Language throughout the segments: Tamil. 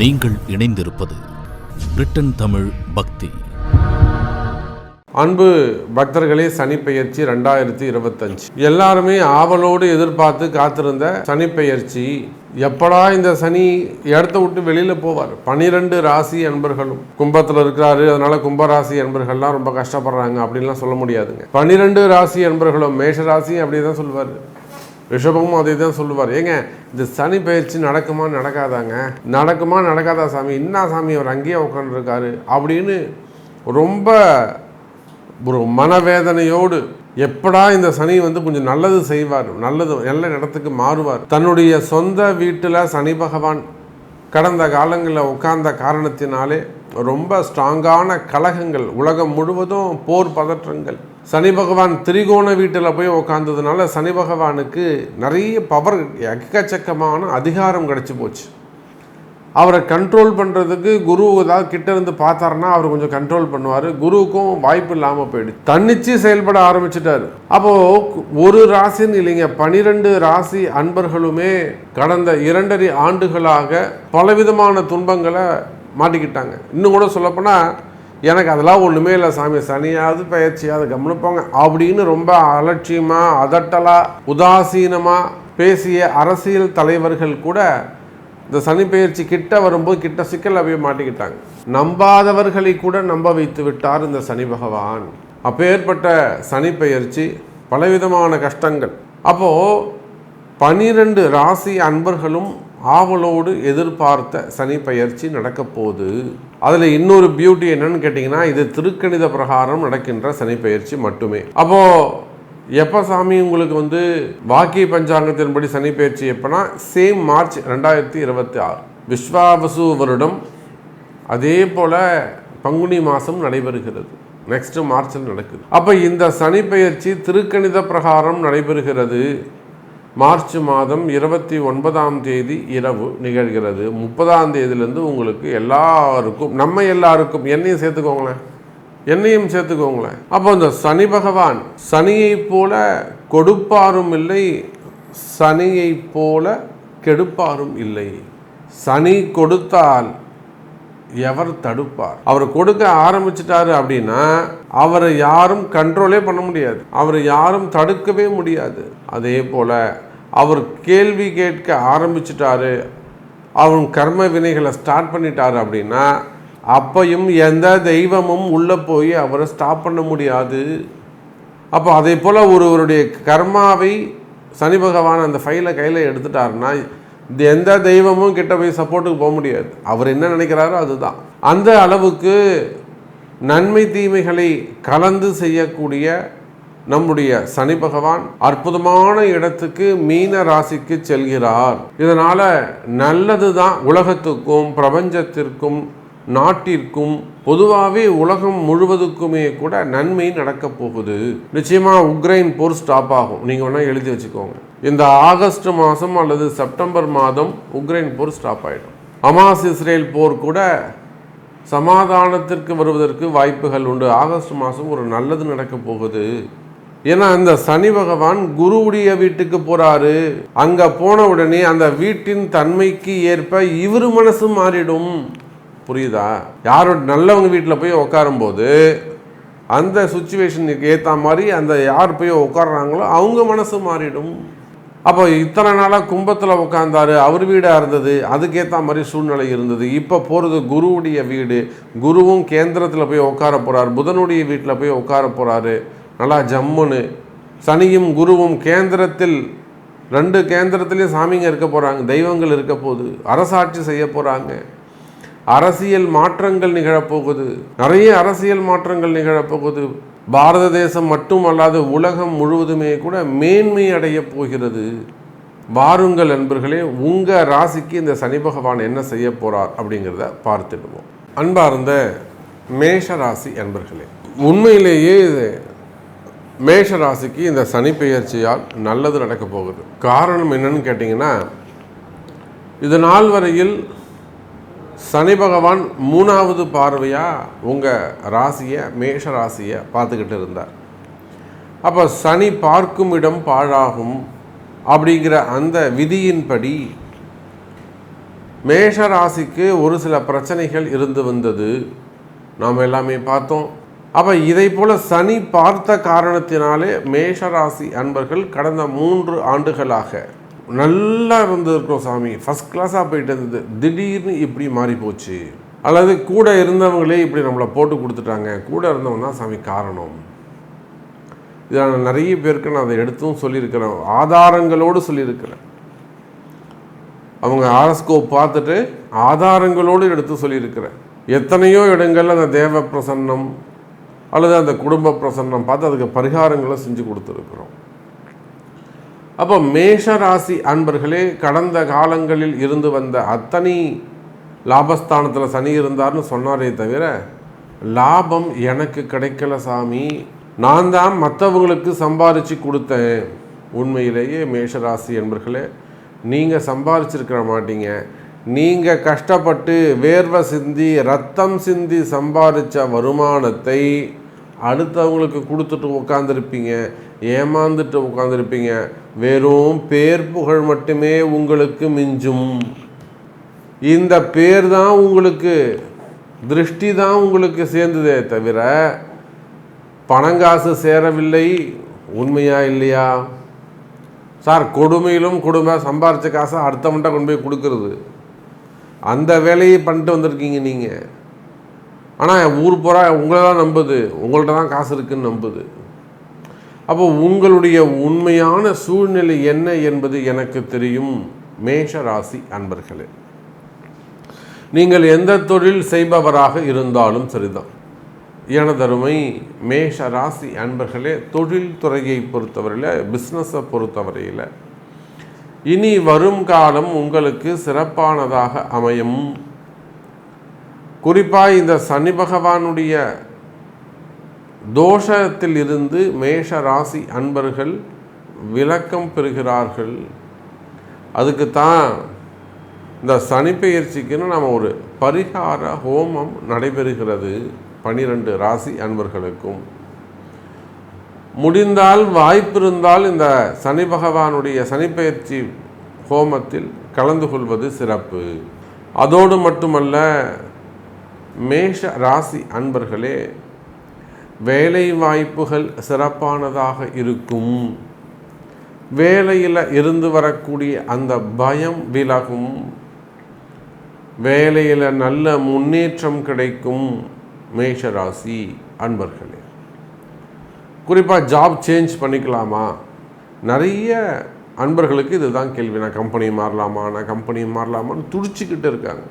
நீங்கள் இணைந்திருப்பது பிரிட்டன் தமிழ் பக்தி. அன்பு பக்தர்களே சனிப்பெயர்ச்சி ரெண்டாயிரத்தி இருபத்தஞ்சு. எல்லாருமே ஆவலோடு எதிர்பார்த்து காத்திருந்த சனிப்பெயர்ச்சி. எப்படா இந்த சனி இடத்த விட்டு வெளியில் போவார்? பனிரெண்டு ராசி அன்பர்களும். கும்பத்தில் இருக்கிறாரு அதனால கும்பராசி அன்பர்கள்லாம் ரொம்ப கஷ்டப்படுறாங்க அப்படின்லாம் சொல்ல முடியாதுங்க. பனிரெண்டு ராசி அன்பர்களும் மேஷ ராசி அப்படி தான் சொல்லுவார் ரிஷபமும் அதே தான் சொல்லுவார். ஏங்க இந்த சனி பயிற்சி நடக்குமா நடக்காதாங்க? நடக்குமா நடக்காதா சாமி? என்ன சாமி அவர் அங்கேயே உட்காந்துருக்காரு அப்படின்னு ரொம்ப ஒரு மனவேதனையோடு எப்படா இந்த சனி வந்து கொஞ்சம் நல்லது செய்வார் நல்லது நல்ல இடத்துக்கு மாறுவார். தன்னுடைய சொந்த வீட்டில் சனி பகவான் கடந்த காலங்களில் உட்கார்ந்த காரணத்தினாலே ரொம்ப ஸ்ட்ராங்கான கலகங்கள் உலகம் முழுவதும் போர் பதற்றங்கள். சனி பகவான் திரிகோண வீட்டில் போய் உட்காந்ததுனால சனி பகவானுக்கு நிறைய பவர் எக்கச்சக்கமான அதிகாரம் கிடச்சி போச்சு. அவரை கண்ட்ரோல் பண்ணுறதுக்கு குரு ஏதாவது கிட்ட இருந்து பார்த்தாருன்னா அவர் கொஞ்சம் கண்ட்ரோல் பண்ணுவார். குருவுக்கும் வாய்ப்பு இல்லாமல் போயிடுச்சு. தன்னிச்சு செயல்பட ஆரம்பிச்சிட்டார். அப்போது ஒரு ராசின்னு இல்லைங்க பனிரெண்டு ராசி அன்பர்களுமே கடந்த இரண்டரை ஆண்டுகளாக பலவிதமான துன்பங்களை மாட்டிக்கிட்டாங்க. இன்னும் கூட சொல்லப்போனால் எனக்கு அதெல்லாம் ஒன்றுமே இல்லை சாமி. சனியாவது பயிற்சியாவது கவனிப்போங்க அப்படின்னு ரொம்ப அலட்சியமாக அதட்டலாக உதாசீனமாக பேசிய அரசியல் தலைவர்கள் கூட இந்த சனி பயிற்சி கிட்ட வரும்போது கிட்ட சிக்கல் அப்படியே மாட்டிக்கிட்டாங்க. நம்பாதவர்களை கூட நம்ப வைத்து விட்டார் இந்த சனி பகவான். அப்பேற்பட்ட சனி பயிற்சி பலவிதமான கஷ்டங்கள். அப்போது பனிரெண்டு ராசி அன்பர்களும் ஆவலோடு எதிர்பார்த்த சனி பயிற்சி நடக்கப்போகுது. அதில் இன்னொரு பியூட்டி என்னன்னு கேட்டிங்கன்னா இது திருக்கணித பிரகாரம் நடக்கின்ற சனி மட்டுமே. அப்போது எப்போ சாமி உங்களுக்கு வந்து வாக்கிய பஞ்சாங்கத்தின்படி சனி பயிற்சி எப்போனா சேம் மார்ச் ரெண்டாயிரத்தி இருபத்தி ஆறு. விஸ்வாவசு வருடம் அதே போல் பங்குனி மாதம் நடைபெறுகிறது. நெக்ஸ்ட் மார்ச்சில் நடக்குது. அப்போ இந்த சனி திருக்கணித பிரகாரம் நடைபெறுகிறது. மார்ச் மாதம் இருபத்தி ஒன்பதாம் தேதி இரவு நிகழ்கிறது. முப்பதாம் தேதியிலேருந்து உங்களுக்கு எல்லாருக்கும் நம்ம எல்லாருக்கும் என்னையும் சேர்த்துக்கோங்களேன். என்னையும் சேர்த்துக்கோங்களேன். அப்போ இந்த சனி பகவான் சனியைப் போல கொடுப்பாரும் இல்லை சனியைப் போல கெடுப்பாரும் இல்லை. சனி கொடுத்தால் எவர் தடுப்பார்? அவர் கொடுக்க ஆரம்பிச்சிட்டாரு அப்படின்னா அவரை யாரும் கண்ட்ரோலே பண்ண முடியாது. அவரை யாரும் தடுக்கவே முடியாது. அதே போல அவர் கேள்வி கேட்க ஆரம்பிச்சிட்டாரு. அவன் கர்ம வினைகளை ஸ்டார்ட் பண்ணிட்டாரு அப்படின்னா அப்பையும் எந்த தெய்வமும் உள்ளே போய் அவரை ஸ்டாப் பண்ண முடியாது. அப்போ அதே போல் ஒருவருடைய கர்மாவை சனி பகவான் அந்த ஃபைலை கையில் எடுத்துட்டாருன்னா எந்த தெய்வமும் கிட்ட போய் சப்போர்ட்டுக்கு போக முடியாது. அவர் என்ன நினைக்கிறாரோ அதுதான். அந்த அளவுக்கு நன்மை தீமைகளை கலந்து செய்யக்கூடிய நம்முடைய சனி பகவான் அற்புதமான இடத்துக்கு மீன ராசிக்கு செல்கிறார். இதனால நல்லது தான் உலகத்துக்கும் பிரபஞ்சத்திற்கும் நாட்டிற்கும் பொதுவாகவே உலகம் முழுவதுக்குமே கூட நன்மை நடக்க போகுது. நிச்சயமாக உக்ரைன் போர் ஸ்டாப் ஆகும். நீங்கள் வேணால் எழுதி வச்சுக்கோங்க. இந்த ஆகஸ்ட் மாதம் அல்லது செப்டம்பர் மாதம் உக்ரைன் போர் ஸ்டாப் ஆகிடும் அமாஸ் இஸ்ரேல் போர் கூட சமாதானத்திற்கு வருவதற்கு வாய்ப்புகள் உண்டு. ஆகஸ்ட் மாதம் ஒரு நல்லது நடக்க போகுது. ஏன்னா அந்த சனி பகவான் குருவுடைய வீட்டுக்கு போறாரு. அங்க போன உடனே அந்த வீட்டின் தன்மைக்கு ஏற்ப இவர் மனசு மாறிடும். புரியுதா? யாரோட நல்லவங்க வீட்டில் போய் உட்காரும்போது அந்த சுச்சுவேஷனுக்கு ஏற்ற மாதிரி அந்த யார் போய் உட்காடுறாங்களோ அவங்க மனசு மாறிடும். அப்போ இத்தனை நாளாக கும்பத்தில் உட்காந்தாரு அவர் வீடாக இருந்தது அதுக்கேற்ற மாதிரி சூழ்நிலை இருந்தது. இப்போ போகிறது குருவுடைய வீடு. குருவும் கேந்திரத்தில் போய் உட்கார போகிறார் புதனுடைய வீட்டில் போய் உட்கார போகிறாரு நல்லா ஜம்முன்னு. சனியும் குருவும் கேந்திரத்தில் ரெண்டு கேந்திரத்துலேயும் சாமிங்க இருக்க போகிறாங்க தெய்வங்கள் இருக்க போகுது அரசாட்சி செய்ய போகிறாங்க அரசியல் மாற்றங்கள் நிகழப்போகுது நிறைய அரசியல் மாற்றங்கள் நிகழப்போகுது பாரத தேசம் மட்டுமல்லாது உலகம் முழுவதுமே கூட மேன்மை அடைய போகிறது. வாருங்கள் நண்பர்களே உங்கள் ராசிக்கு இந்த சனி பகவான் என்ன செய்ய போகிறார் அப்படிங்கிறத பார்த்துடுவோம். அன்பார்ந்த மேஷ ராசி அன்பர்களே உண்மையிலேயே மேஷ ராசிக்கு இந்த சனி பெயர்ச்சியால் நல்லது நடக்க போகுது. காரணம் என்னன்னு கேட்டிங்கன்னா இது நாள் வரையில் சனி பகவான் மூணாவது பார்வையாக உங்கள் ராசியை மேஷ ராசியை பார்த்துக்கிட்டு இருந்தார். அப்போ சனி பார்க்கும் இடம் பாழாகும் அப்படிங்கிற அந்த விதியின்படி மேஷ ராசிக்கு ஒரு சில பிரச்சனைகள் இருந்து வந்தது. நாம் எல்லாமே பார்த்தோம். அப்போ இதை போல் சனி பார்த்த காரணத்தினாலே மேஷ ராசி அன்பர்கள் கடந்த மூன்று ஆண்டுகளாக நல்லா இருந்திருக்கிறோம் சாமி. ஃபஸ்ட் கிளாஸாக போயிட்டு இருந்தது. திடீர்னு இப்படி மாறி போச்சு. அல்லது கூட இருந்தவங்களே இப்படி நம்மளை போட்டு கொடுத்துட்டாங்க. கூட இருந்தவங்க தான் சாமி காரணம். இதை நான் நிறைய பேருக்கு நான் அதை எடுத்தும் சொல்லியிருக்கிறேன். ஆதாரங்களோடு சொல்லியிருக்கிறேன். அவங்க ஆரஸ்கோப் பார்த்துட்டு ஆதாரங்களோடு எடுத்து சொல்லியிருக்கிறேன். எத்தனையோ இடங்களில் அந்த தேவ பிரசன்னம் அல்லது அந்த குடும்ப பிரசன்னம் பார்த்து அதுக்கு பரிகாரங்களை செஞ்சு கொடுத்துருக்குறோம். அப்போ மேஷ ராசி அன்பர்களே கடந்த காலங்களில் இருந்து வந்த அத்தனை லாபஸ்தானத்தில் சனி இருந்தார்னு சொன்னாரே தவிர லாபம் எனக்கு கிடைக்கல சாமி. நான் தான் மற்றவங்களுக்கு சம்பாரித்து கொடுத்தேன். உண்மையிலேயே மேஷராசி என்பர்களே நீங்கள் சம்பாரிச்சிருக்க மாட்டீங்க. நீங்கள் கஷ்டப்பட்டு வேர்வை சிந்தி ரத்தம் சிந்தி சம்பாதிச்ச வருமானத்தை அடுத்தவங்களுக்கு கொடுத்துட்டு உட்காந்துருப்பீங்க ஏமாந்துட்டு உட்காந்துருப்பீங்க வெறும் பேர் புகழ் மட்டுமே உங்களுக்கு மிஞ்சும். இந்த பேர் தான் உங்களுக்கு திருஷ்டி தான் உங்களுக்கு சேர்ந்ததே தவிர பணங்காசு சேரவில்லை உண்மையா இல்லையா? சார் கொடுமையிலும் கொடுமை சம்பாரித்த காசை அடுத்தவன்ட்ட கொண்டு போய் கொடுக்கறது. அந்த வேலையை பண்ணிட்டு வந்திருக்கீங்க நீங்கள் ஆனால் ஊர் போகிறா உங்களை தான் நம்புது. உங்கள்கிட்ட தான் காசு இருக்குன்னு நம்புது. அப்போ உங்களுடைய உண்மையான சூழ்நிலை என்ன என்பது எனக்கு தெரியும் மேஷ ராசி அன்பர்களே. நீங்கள் எந்த தொழில் செய்பவராக இருந்தாலும் சரிதான். எனதருமை மேஷ ராசி அன்பர்களே தொழில் துறையை பொறுத்தவரையில் பிஸ்னஸை பொறுத்தவரையில் இனி வரும் காலம் உங்களுக்கு சிறப்பானதாக அமையும். குறிப்பாக இந்த சனி பகவானுடைய தோஷத்தில் இருந்து மேஷ ராசி அன்பர்கள் விளக்கம் பெறுகிறார்கள். அதுக்கு தான் இந்த சனிப்பெயர்ச்சிக்குன்னு நம்ம ஒரு பரிகார ஹோமம் நடைபெறுகிறது பனிரெண்டு ராசி அன்பர்களுக்கும். முடிந்தால் வாய்ப்பிருந்தால் இந்த சனி பகவானுடைய சனிப்பெயர்ச்சி ஹோமத்தில் கலந்து கொள்வது சிறப்பு. அதோடு மட்டுமல்ல மேஷ ராசி அன்பர்களே வேலை வாய்ப்புகள் சிறப்பானதாக இருக்கும். வேலையில் இருந்து வரக்கூடிய அந்த பயம் விலகும். வேலையில் நல்ல முன்னேற்றம் கிடைக்கும் மேஷராசி அன்பர்களே. குறிப்பாக ஜாப் சேஞ்ச் பண்ணிக்கலாமா? நிறைய அன்பர்களுக்கு இதுதான் கேள்வி. நான் கம்பெனி மாறலாமா? நான் கம்பெனி மாறலாமான்னு துடிச்சிக்கிட்டு இருக்காங்க.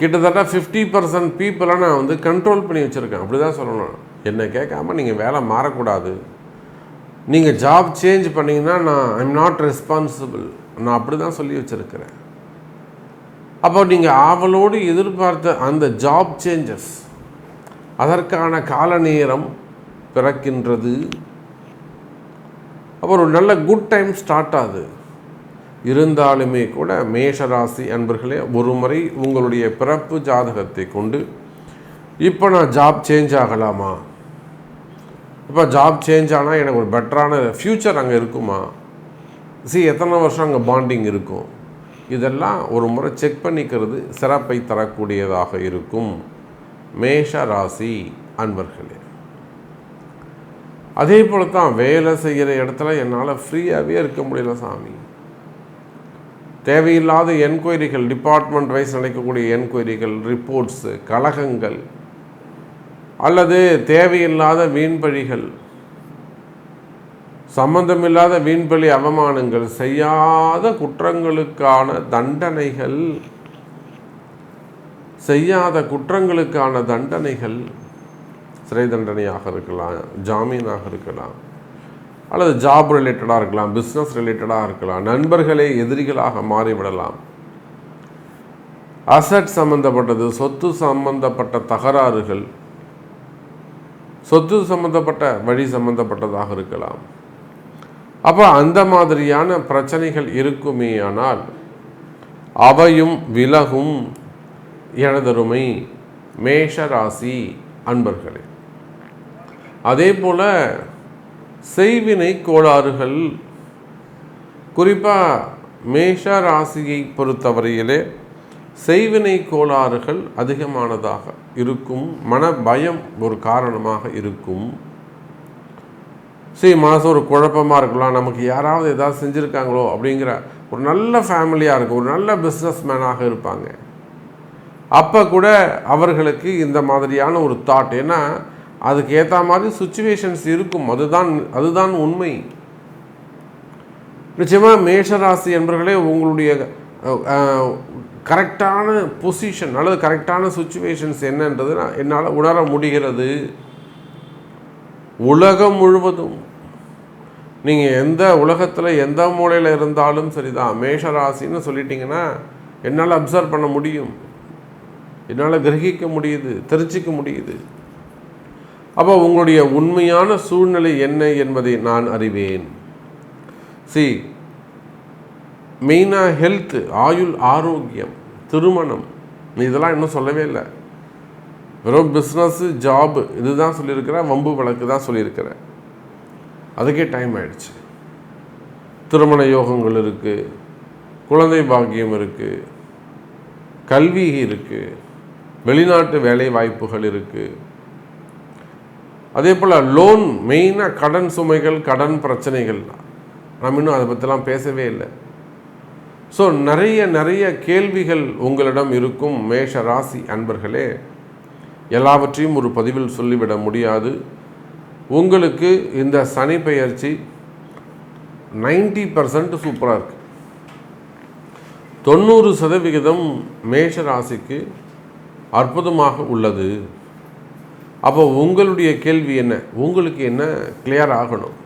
கிட்டத்தட்ட ஃபிஃப்டி பர்சன்ட் பீப்புளை நான் வந்து கண்ட்ரோல் பண்ணி வச்சுருக்கேன். அப்படி தான் சொல்லணும். என்னை கேட்காம நீங்கள் வேலை மாறக்கூடாது. நீங்கள் ஜாப் சேஞ்ச் பண்ணிங்கன்னா நான் ஐம் நாட் ரெஸ்பான்சிபிள் நான் அப்படி தான் சொல்லி வச்சுருக்கிறேன். அப்போ நீங்கள் ஆவலோடு எதிர்பார்த்த அந்த ஜாப் சேஞ்சஸ் அதற்கான கால நேரம் பிறக்கின்றது. அப்புறம் ஒரு நல்ல குட் டைம் ஸ்டார்ட் ஆகுது. இருந்தாலுமே கூட மேஷராசி அன்பர்களே ஒரு முறை உங்களுடைய பிறப்பு ஜாதகத்தை கொண்டு இப்போ நான் ஜாப் சேஞ்ச் ஆகலாமா? இப்போ ஜாப் சேஞ்ச் ஆனால் எனக்கு ஒரு பெட்டரான ஃப்யூச்சர் அங்கே இருக்குமா? சி எத்தனை வருஷம் அங்கே பாண்டிங் இருக்கும்? இதெல்லாம் ஒரு முறை செக் பண்ணிக்கிறது சிறப்பை தரக்கூடியதாக இருக்கும். மேஷ ராசி அன்பர்களே. அதே போல தான் வேலை செய்கிற இடத்துல என்னால் ஃப்ரீயாகவே இருக்க முடியல சாமி. தேவையில்லாத என்கொயரிகள் டிபார்ட்மெண்ட் வைஸ் நடக்கக்கூடிய என்கொயரிகள் ரிப்போர்ட்ஸு கழகங்கள் அல்லது தேவையில்லாத வீண்பழிகள் சம்பந்தமில்லாத வீண்பழி அவமானங்கள் செய்யாத குற்றங்களுக்கான தண்டனைகள் செய்யாத குற்றங்களுக்கான தண்டனைகள் சிறை தண்டனையாக இருக்கலாம் ஜாமீனாக இருக்கலாம் அல்லது ஜாப் ரிலேட்டடாக இருக்கலாம் பிஸ்னஸ் ரிலேட்டடாக இருக்கலாம் நண்பர்களே எதிரிகளாக மாறிவிடலாம். அசட் சம்பந்தப்பட்டது சொத்து சம்பந்தப்பட்ட தகராறுகள் சொத்து சம்பந்தப்பட்ட வழி சம்பந்தப்பட்டதாக இருக்கலாம். அப்போ அந்த மாதிரியான பிரச்சனைகள் இருக்குமேயானால் அவையும் விலகும் எனதருமை மேஷ ராசி அன்பர்களே. அதே போல் செய்வினை கோளாறுகள் குறிப்பாக மேஷ ராசியை பொறுத்தவரையிலே செய்வினை கோளாறுகள் அதிகமானதாக இருக்கும் மன பயம் ஒரு காரணமாக இருக்கும். சரி மனசு ஒரு குழப்பமாக இருக்கலாம் நமக்கு யாராவது ஏதாவது செஞ்சுருக்காங்களோ அப்படிங்கிற ஒரு நல்ல ஃபேமிலியாக இருக்கும் ஒரு நல்ல பிஸ்னஸ் மேனாக இருப்பாங்க. அப்போ கூட அவர்களுக்கு இந்த மாதிரியான ஒரு தாட் ஏன்னா அதுக்கு ஏற்ற மாதிரி சுச்சுவேஷன்ஸ் இருக்கும். அதுதான் அதுதான் உண்மை. நிச்சயமாக மேஷராசி என்பர்களே உங்களுடைய கரெக்டான பொசிஷன் அல்லது கரெக்டான சுச்சுவேஷன்ஸ் என்னன்றது நான் என்னால் உணர முடிகிறது. உலகம் முழுவதும் நீங்கள் எந்த உலகத்தில் எந்த மூலையில் இருந்தாலும் சரிதான். மேஷராசின்னு சொல்லிட்டீங்கன்னா என்னால் அப்சர்வ் பண்ண முடியும். என்னால் கிரகிக்க முடியுது தெரிஞ்சிக்க முடியுது. அப்போ உங்களுடைய உண்மையான சூழ்நிலை என்ன என்பதை நான் அறிவேன். சி மெயினாக ஹெல்த்து ஆயுள் ஆரோக்கியம் திருமணம் இதெல்லாம் இன்னும் சொல்லவே இல்லை. வெறும் பிஸ்னஸ்ஸு ஜாபு இதுதான் சொல்லியிருக்கிறேன் வம்பு வழக்கு தான் சொல்லியிருக்கிறேன். அதுக்கே டைம் ஆயிடுச்சு. திருமண யோகங்கள் இருக்குது குழந்தை பாக்கியம் இருக்குது கல்வி இருக்குது வெளிநாட்டு வேலை வாய்ப்புகள் இருக்குது அதே போல் லோன் மெயினாக கடன் சுமைகள் கடன் பிரச்சனைகள். நம்ம இன்னும் அதை பற்றிலாம் பேசவே இல்லை. ஸோ நிறைய நிறைய கேள்விகள் உங்களிடம் இருக்கும் மேஷ ராசி அன்பர்களே. எல்லாவற்றையும் ஒரு பதிவில் சொல்லிவிட முடியாது. உங்களுக்கு இந்த சனி பெயர்ச்சி நைன்டி பர்சன்ட் சூப்பராக இருக்கு. தொண்ணூறு சதவிகிதம் மேஷ ராசிக்கு அற்புதமாக உள்ளது. அப்போ உங்களுடைய கேள்வி என்ன? உங்களுக்கு என்ன கிளியர் ஆகணும்?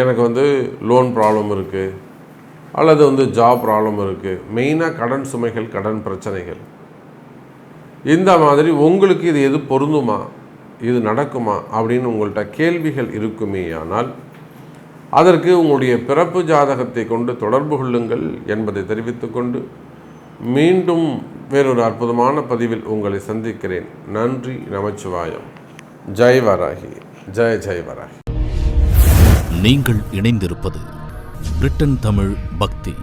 எனக்கு வந்து லோன் ப்ராப்ளம் இருக்குது அல்லது வந்து ஜாப் ப்ராப்ளம் இருக்குது மெயினாக கடன் சுமைகள் கடன் பிரச்சனைகள். இந்த மாதிரி உங்களுக்கு இது எது பொருந்துமா? இது நடக்குமா? அப்படின்னு உங்கள்கிட்ட கேள்விகள் இருக்குமே ஆனால் அதற்கு உங்களுடைய பிறப்பு ஜாதகத்தை கொண்டு தொடர்பு கொள்ளுங்கள் என்பதை தெரிவித்துக்கொண்டு மீண்டும் வேறொரு அற்புதமான பதிவில் உங்களை சந்திக்கிறேன். நன்றி நமச்சிவாயம். ஜெய் வராகி. ஜெய் ஜெய் வராகி. நீங்கள் இணைந்திருப்பது பிரிட்டன் தமிழ் பக்தி.